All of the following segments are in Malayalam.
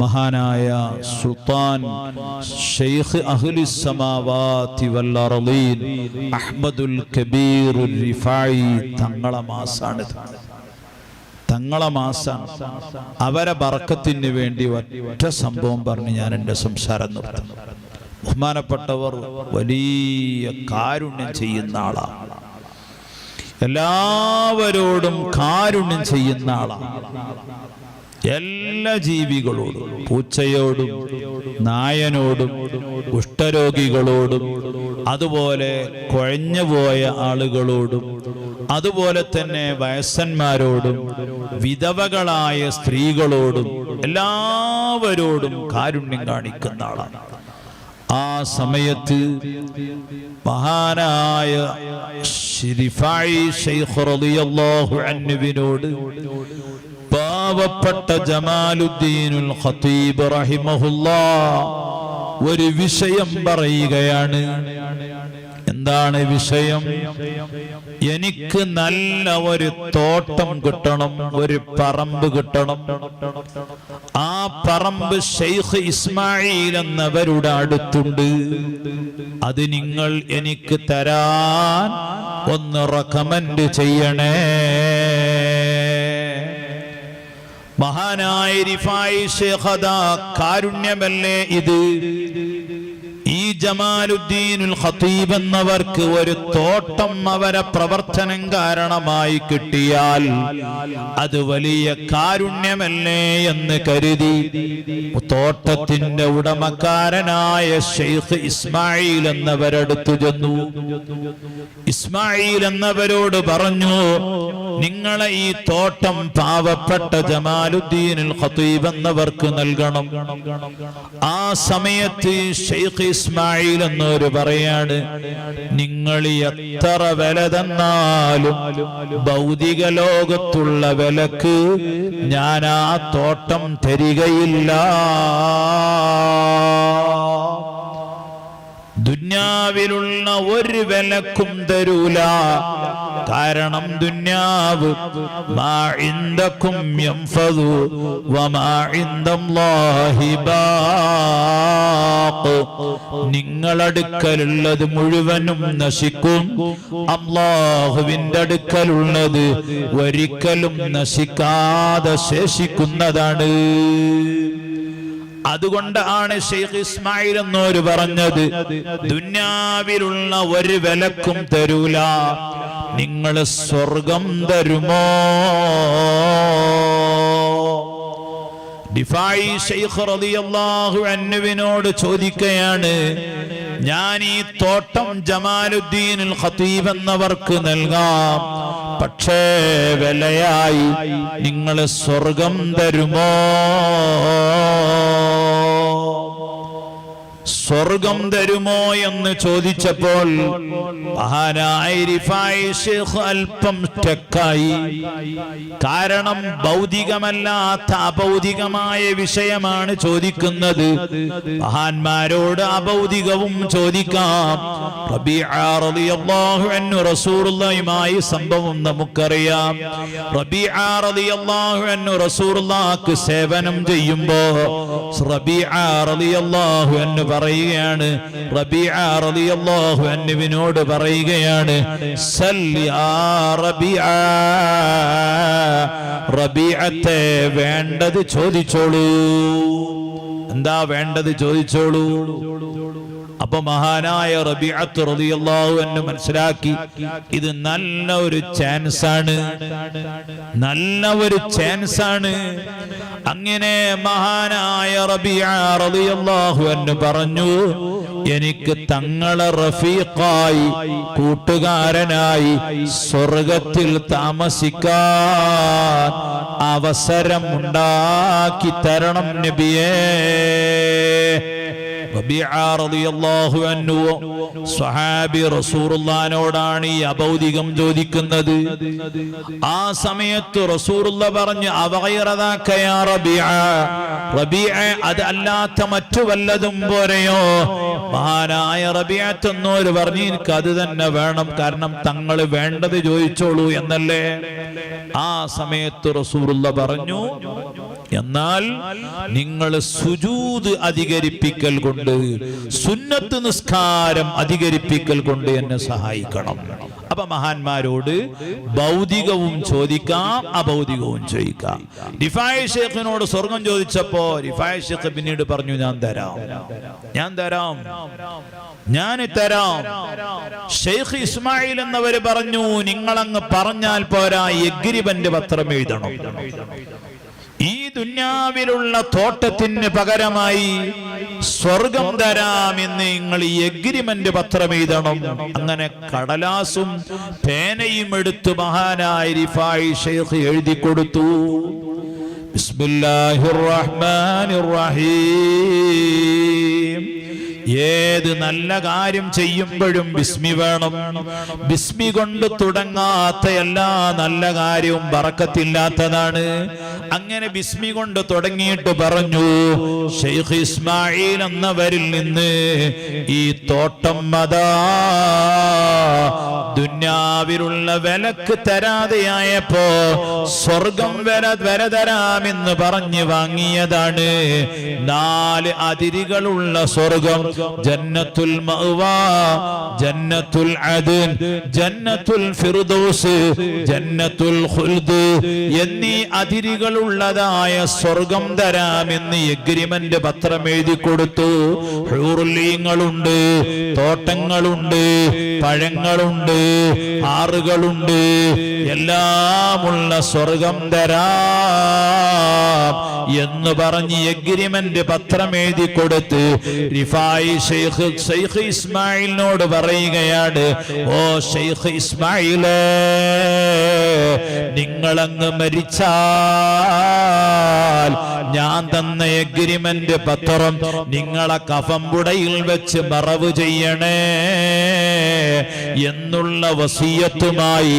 മഹാനായ സുൽത്താൻ ഷെയ്ഖ് അഹ്ലി സമാവാതി വൽ അർളീൻ അഹ്മദുൽ കബീർ റിഫായി തങ്ങളെ മാസാണ് തങ്ങളെ മാസം അവരെ ബർക്കത്തിന് വേണ്ടി ഒറ്റ സംഭവം പറഞ്ഞ് ഞാൻ എന്റെ സംസാരം നിർത്തുന്നു. ബഹുമാനപ്പെട്ടവർ വലിയ കാരുണ്യം ചെയ്യുന്ന ആളാണ് എല്ലാവരോടും കാരുണ്യം ചെയ്യുന്ന ആളാണ് എല്ലാ ജീവികളോടും പൂച്ചയോടും നായനോടും കുഷ്ഠരോഗികളോടും അതുപോലെ കുഴഞ്ഞുപോയ ആളുകളോടും അതുപോലെ തന്നെ വയസ്സന്മാരോടും വിധവകളായ സ്ത്രീകളോടും എല്ലാവരോടും കാരുണ്യം കാണിക്കുന്ന ആളാണ്. ആ സമയത്ത് മഹാനായ അൻഹുവിനോട് പാവപ്പെട്ട ജമാലുദ്ദീനുൽ ഖത്തീബ് റഹിമഹുല്ലാ ഒരു വിഷയം പറയുകയാണ്. എന്താണ് വിഷയം? എനിക്ക് നല്ല ഒരു തോട്ടം കിട്ടണം ഒരു പറമ്പ് കിട്ടണം. ആ പറമ്പ് ഷെയ്ഖ് ഇസ്മായിൽ എന്നവരുടെ അടുത്തുണ്ട്. അത് നിങ്ങൾ എനിക്ക് തരാൻ ഒന്ന് റെക്കമെൻഡ് ചെയ്യണേ. മഹാനായ കാരുണ്യമല്ലേ ഇത്? ഈ ജമാലുദ്ദീനുൽ ഖതീബ് എന്നവർക്ക് ഒരു തോട്ടം അവരെ പ്രവർത്തനം കാരണമായി കിട്ടിയാൽ അത് വലിയ കാരുണ്യമല്ലേ എന്ന് കരുതി. തോട്ടത്തിന്റെ ഉടമക്കാരനായ ഷെയ്ഖ് ഇസ്മായിൽ എന്നവരടുത്തു ചെന്നു. ഇസ്മായിൽ എന്നവരോട് പറഞ്ഞു നിങ്ങളെ ഈ തോട്ടം പാവപ്പെട്ട ജമാലുദ്ദീനുൽ ഖതീബ് എന്നവർക്ക് നൽകണം. ആ സമയത്ത് ഷെയ്ഖ് ഇസ്മായിൽ എന്നൊരു പറയാണ് നിങ്ങൾ എത്ര വില തന്നാലും ഭൗതിക ലോകത്തുള്ള വിലക്ക് ഞാൻ ആ തോട്ടം തരികയില്ല. ദുന്യാവിലുള്ള ഒരു വിലക്കും തരൂല. കാരണം ദുന്യാവ് മാഇന്ദക്കും യംഫദു വമാ ഇൻദല്ലാഹി ബാഖ്. നിങ്ങളടുക്കലുള്ളത് മുഴുവനും നശിക്കും. അള്ളാഹുവിന്റെ അടുക്കലുള്ളത് ഒരിക്കലും നശിക്കാതെ ശേഷിക്കുന്നതാണ്. അതുകൊണ്ടാണ് ഷെയ്ഖ് ഇസ്മായിൽ എന്നോര് പറഞ്ഞത് ദുന്യാവിലുള്ള ഒരു വിലക്കും തരൂല. നിങ്ങൾ സ്വർഗം തരുമോ? ഡിഫായി ഷെയ്ഖ് റളിയല്ലാഹു അൻഹുവിനോട് ചോദിക്കുകയാണ് ഞാൻ ഈ തോട്ടം ജമാലുദ്ദീൻ ഖതീബ് എന്നവർക്ക് നൽകാം. പക്ഷേ വിലയായി നിങ്ങൾ സ്വർഗം തരുമോ? സ്വർഗം തരുമോ എന്ന് ചോദിച്ചപ്പോൾ അല്പം സ്റ്റക്കായി. കാരണം ഭൗതികമല്ലാത്ത അഭൗതികമായ വിഷയമാണ് ചോദിക്കുന്നത്. മഹാന്മാരോട് അഭൗതികവും ചോദിക്കാം. റസൂലുള്ളാഹിയുമായി സംഭവം നമുക്കറിയാം. റബി റസൂലുള്ളാഹിക്ക് സേവനം ചെയ്യുമ്പോ റബീഅ റളിയല്ലാഹു അൻഹു പറയുകയാണ്. റബീഅ റളിയല്ലാഹു അൻഹുവിനോട് പറയുകയാണ്. റബിഅത്തെ റബീഅ റബീഅത്തെ വേണ്ടത് ചോദിച്ചോളൂ. എന്താ വേണ്ടത് ചോദിച്ചോളൂ? അപ്പൊ മഹാനായ റബിഅത്ത് റളിയല്ലാഹു അൻഹു മനസ്സിലാക്കി ഇത് നല്ല ഒരു ചാൻസ് ആണ് നല്ല ഒരു ചാൻസ് ആണ് അങ്ങനെ മഹാനായ റബിഅ റളിയല്ലാഹു അൻഹു പറഞ്ഞു എനിക്ക് തങ്ങളെ റഫീഖായി കൂട്ടുകാരനായി സ്വർഗത്തിൽ താമസിക്കാൻ അവസരം ഉണ്ടാക്കി തരണം നബിയേ. സ്വഹാബി ഈ അഭൗതികം ചോദിക്കുന്നത്. ആ സമയത്ത് റസൂലുള്ള പറഞ്ഞു അവയറതാക്കയാ റബിയ റബിയ അത് അല്ലാത്ത മറ്റു വല്ലതും പോരെയോ? മഹാനായ റബിയാറ്റെന്നോര് പറഞ്ഞു എനിക്ക് അത് തന്നെ വേണം കാരണം തങ്ങൾ വേണ്ടത് ചോദിച്ചോളൂ എന്നല്ലേ? ആ സമയത്ത് റസൂറുള്ള പറഞ്ഞു എന്നാൽ നിങ്ങൾ സുജൂത് അധികരിപ്പിക്കൽ കൊണ്ട് സുന്നത്ത് നിസ്കാരം അധികരിപ്പിക്കൽ കൊണ്ട് എന്നെ സഹായിക്കണം. അപ്പൊ മഹാന്മാരോട് ഭൗതികവും ചോദിക്കാം അഭൗതികവും ചോദിക്കാം. റിഫായ ഷേഖിനോട് സ്വർഗം ചോദിച്ചപ്പോ റിഫായ ഷേഖ് പിന്നീട് പറഞ്ഞു ഞാൻ തരാം ഞാൻ തരാം ഞാൻ തരാം. ഷെയ്ഖ് ഇസ്മായിൽ എന്നവര് പറഞ്ഞു നിങ്ങളങ്ങ് പറഞ്ഞാൽ പോരാ എഗ്രിബന്റെ പത്രം എഴുതണം. ഈ ദുന്യാവിലുള്ള തോട്ടത്തിന് പകരമായി സ്വർഗം തരാമെന്ന് നിങ്ങൾ ഈ എഗ്രിമെന്റ് പത്രം എഴുതണം. അങ്ങനെ കടലാസും പേനയും എടുത്ത് മഹാനായ റിഫായി ഷെയ്ഖ് എഴുതി കൊടുത്തു. ബിസ്മില്ലാഹിർ റഹ്മാനിർ റഹീം. ഏത് നല്ല കാര്യം ചെയ്യുമ്പോഴും ബിസ്മി വേണം. ബിസ്മി കൊണ്ട് തുടങ്ങാത്ത എല്ലാ നല്ല കാര്യവും പറക്കത്തില്ലാത്തതാണ് അങ്ങനെ ബിസ്മി കൊണ്ട് തുടങ്ങിയിട്ട് പറഞ്ഞു ഷെയ്ഖ് ഇസ്മായിൽ എന്നവരിൽ നിന്ന് ഈ തോട്ടം മതാ ദുന്യാവിലുള്ള വിലക്ക് തരാതെയായപ്പോ സ്വർഗം വര വര തരാമെന്ന് പറഞ്ഞ് വാങ്ങിയതാണ്. നാല് അതിരുകളുള്ള സ്വർഗം ജന്നത്തുൽ ജന്നത്തുൽ അദൻ ജന്നത്തുൽ ഫിർദൗസ് ജന്നത്തുൽ ഖുൽദ് എന്നീ അതിരുകളുള്ളതായ സ്വർഗം തരാമെന്ന് എഗ്രിമെന്റ് പത്രം എഴുതി കൊടുത്തു. ഹൂർലീങ്ങളുണ്ട് തോട്ടങ്ങളുണ്ട് പഴങ്ങളുണ്ട് ആറുകളുണ്ട്. എല്ലാമുള്ള സ്വർഗം തരാം എന്ന് പറഞ്ഞ് എഗ്രിമെന്റ് പത്രം എഴുതി കൊടുത്ത് റിഫായി ഷെയ്ഖ് ഷെയ്ഖ് ഇസ്മായിലിനോട് പറയുകയാണ് ഓ ഷെയ്ഖ് ഇസ്മായിലേ നിങ്ങളങ്ങ് മരിച്ചാൽ ഞാൻ തന്ന എഗ്രിമെന്റ് പത്രം നിങ്ങളെ കഫമ്പുടയിൽ വെച്ച് മറവ് ചെയ്യണേ എന്നുള്ള വസീയത്തുമായി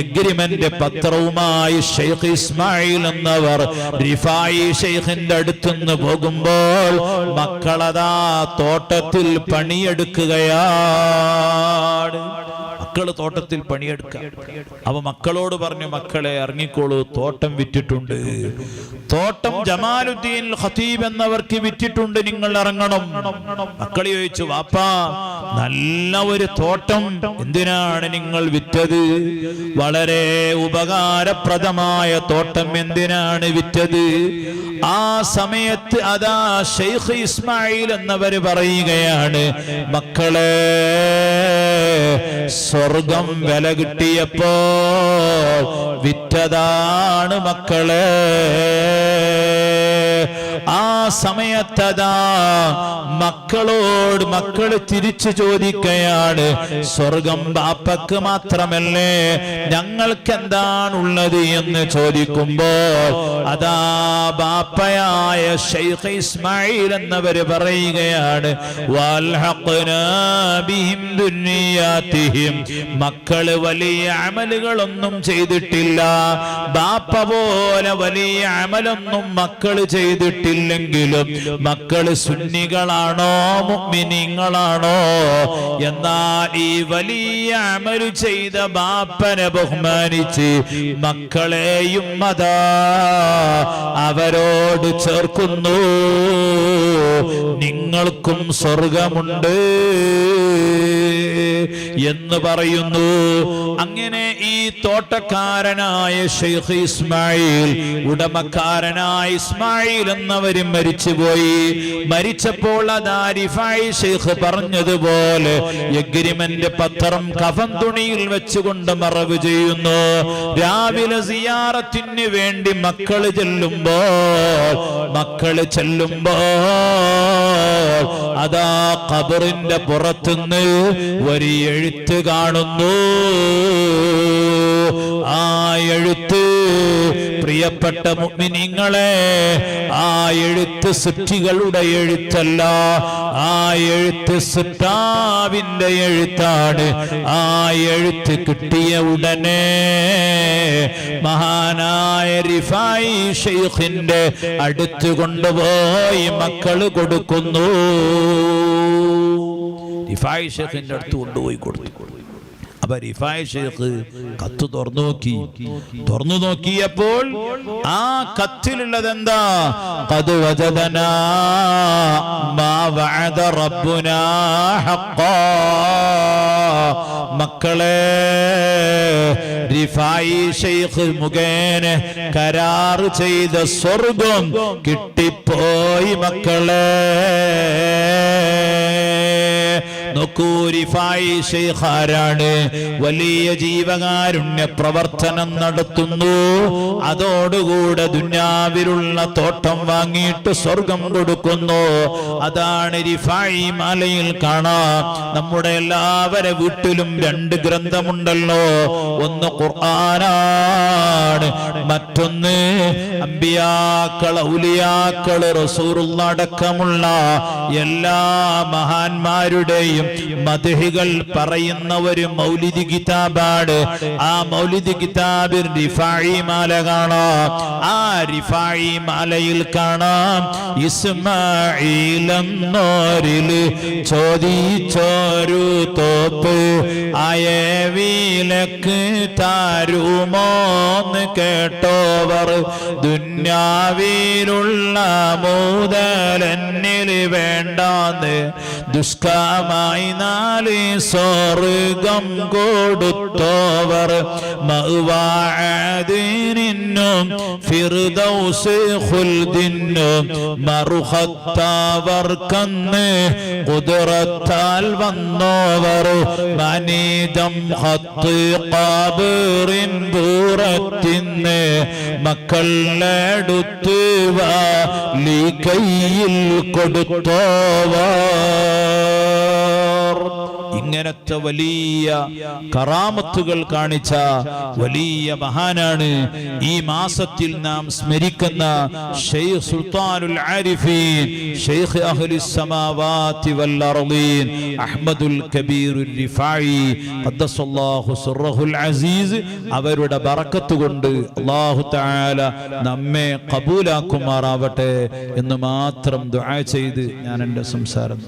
എഗ്രിമെന്റ് പത്രവുമായി ഷെയ്ഖ് ഇസ്മായിൽ എന്നവർ റിഫായി ഷെയ്ഖിന്റെ അടുത്തുനിന്ന് പോകുമ്പോൾ മക്കളതാ തോട്ടത്തിൽ പണിയെടുക്കുകയാണ്. മക്കൾ തോട്ടത്തിൽ പണിയെടുക്കുക അവ മക്കളോട് പറഞ്ഞു മക്കളെ ഇറങ്ങിക്കോളൂ തോട്ടം വിറ്റിട്ടുണ്ട്. തോട്ടം ജമാലുദ്ദീൻ ഖതീബ് എന്നവർക്ക് വിറ്റിട്ടുണ്ട് നിങ്ങൾ ഇറങ്ങണം. മക്കൾ ചോദിച്ചു വാപ്പാ നല്ല ഒരു തോട്ടം എന്തിനാണ് നിങ്ങൾ വിറ്റത്? വളരെ ഉപകാരപ്രദമായ തോട്ടം എന്തിനാണ് വിറ്റത്? ആ സമയത്ത് അതാ ഷെയ്ഖ് ഇസ്മായിൽ എന്നവര് പറയുകയാണ് മക്കളെ സ്വർഗം വില കിട്ടിയപ്പോ വിറ്റതാണ് മക്കളെ. ആ സമയത്തതാ മക്കളോട് മക്കൾ തിരിച്ചു ചോദിക്കുകയാണ് സ്വർഗം ബാപ്പക്ക് മാത്രമല്ലേ ഞങ്ങൾക്ക് എന്താണുള്ളത് എന്ന് ചോദിക്കുമ്പോൾ അതാ ബാപ്പയായ ഷെയ്ഖ് ഇസ്മായിൽ എന്നവര് പറയുകയാണ് മക്കൾ വലിയ അമലുകളൊന്നും ചെയ്തിട്ടില്ല. ബാപ്പ പോലെ വലിയ അമലൊന്നും മക്കൾ ചെയ്തിട്ടില്ലെങ്കിലും മക്കൾ സുന്നികളാണോ മുഅ്മിനീങ്ങളാണോ എന്നാൽ ഈ വലിയ അമൽ ചെയ്ത ബാപ്പനെ ബഹുമാനിച്ച് മക്കളെയും അതാ അവരോട് ചേർക്കുന്നു. നിങ്ങൾക്കും സ്വർഗമുണ്ട് എന്ന് പറയുന്നു. അങ്ങനെ ഈ തോട്ടക്കാരനായ ഷെയ്ഖ് ഇസ്മായിൽ ഉടമക്കാരനായ ഇസ്മായിൽ എന്നവരും മരിച്ചുപോയി. മരിച്ചപ്പോൾ അതാരിഫായി ഷെയ്ഖ് പറഞ്ഞതുപോലെ എഗ്രിമെന്റ് പത്രം കഫൻ തുണിയിൽ വെച്ചുകൊണ്ട് മറവ് ചെയ്യുന്നു. രാവിലെ സിയാറത്തിന് വേണ്ടി മക്കൾ ചെല്ലുമ്പോൾ മക്കൾ ചെല്ലുമ്പോ അതാ ഖബറിന്റെ പുറത്തുനിന്ന് ഒരു എഴുത്ത് കാണുന്നു. ആ എഴുത്ത് പ്രിയപ്പെട്ട മുഅ്മിനീങ്ങളെ ആ എഴുത്ത് സുറ്റികളുടെ എഴുത്തല്ല ആ എഴുത്ത് സുറ്റാവിന്റെ എഴുത്താണ്. ആ എഴുത്ത് കിട്ടിയ ഉടനെ മഹാനായ റിഫായി ഷെയ്ഖിന്റെ അടുത്ത് കൊണ്ടുപോയി മക്കൾ കൊടുക്കുന്നു. അടുത്ത് കൊണ്ടുപോയി കൊടുത്തു. അപ്പൊ റിഫായ ഷെയ്ഖ് കത്ത് തുറന്നു നോക്കി. തുറന്നു നോക്കിയപ്പോൾ ആ കത്തിലുള്ളത് എന്താ? മക്കളെ റിഫായി ഷെയ്ഖ് മുഖേന കരാറ് ചെയ്ത സ്വർഗം കിട്ടിപ്പോയി മക്കളെ. നോക്കൂ റിഫായി ഷെയ്ഖ് വലിയ ജീവകാരുണ്യ പ്രവർത്തനം നടത്തുന്നു. അതോടുകൂടെ ദുന്യാവിലുള്ള തോട്ടം വാങ്ങിയിട്ട് സ്വർഗം കൊടുക്കുന്നു. അതാണ് റിഫായി മാലയിൽ കാണാം. നമ്മുടെ എല്ലാവരെ വീട്ടിലും രണ്ട് ഗ്രന്ഥമുണ്ടല്ലോ. ഒന്ന് ഖുർആനാണ് മറ്റൊന്ന് അമ്പിയാക്കൾ ഔലിയാക്കൾ റസൂറുള്ള അടക്കമുള്ള എല്ലാ മഹാന്മാരുടെയും മധുഹികൾ പറയുന്ന ഒരു മൗലിദി കിതാബാണ്. ആ മൗലിദി കിതാബിൽ റിഫായി മാല കാണാം. ആ റിഫായി മാലയിൽ കാണാം. ഇസ്മായിലെന്നോരിൽ ചോദിച്ചോരു തോപ്പ്. അയവിലക്ക് താരുമോന്ന് കേട്ടോവർ. ദുന്യാവിലുള്ള മൂതലെന്നിൽ വേണ്ടാന്ന്. ദുഷ്കമായി നാല് സ്വർഗം കൊടുത്തോവർ മൗവാദിനും ഫിർദൗസ് ഖുൽദിനും മറുഹത്തവർക്കന്ന് കുതിറത്താൽ വന്നോവർ മനീതം ഹത്ത് കാബറിൻ പൂറത്തിന്ന് മക്കളെടുത്ത് വാലി കയ്യിൽ കൊടുത്തോവർ ഇങ്ങനത്തെ വലിയ കറാമത്തുകൾ കാണിച്ച വലിയ മഹാനാണ്. ഈ മാസത്തിൽ നാം സ്മരിക്കുന്ന സുൽത്താനുൽ ആരിഫീൻ വൽ അഹ്മദുൽ കബീറുൽ ഖദ്ദസല്ലാഹു അസീസ് അവരുടെ ബറക്കത്ത് കൊണ്ട് അല്ലാഹു തആല നമ്മെ കബൂലാക്കുമാറാവട്ടെ എന്ന് മാത്രം ദുആ ചെയ്ത് ഞാൻ എന്റെ സംസാരം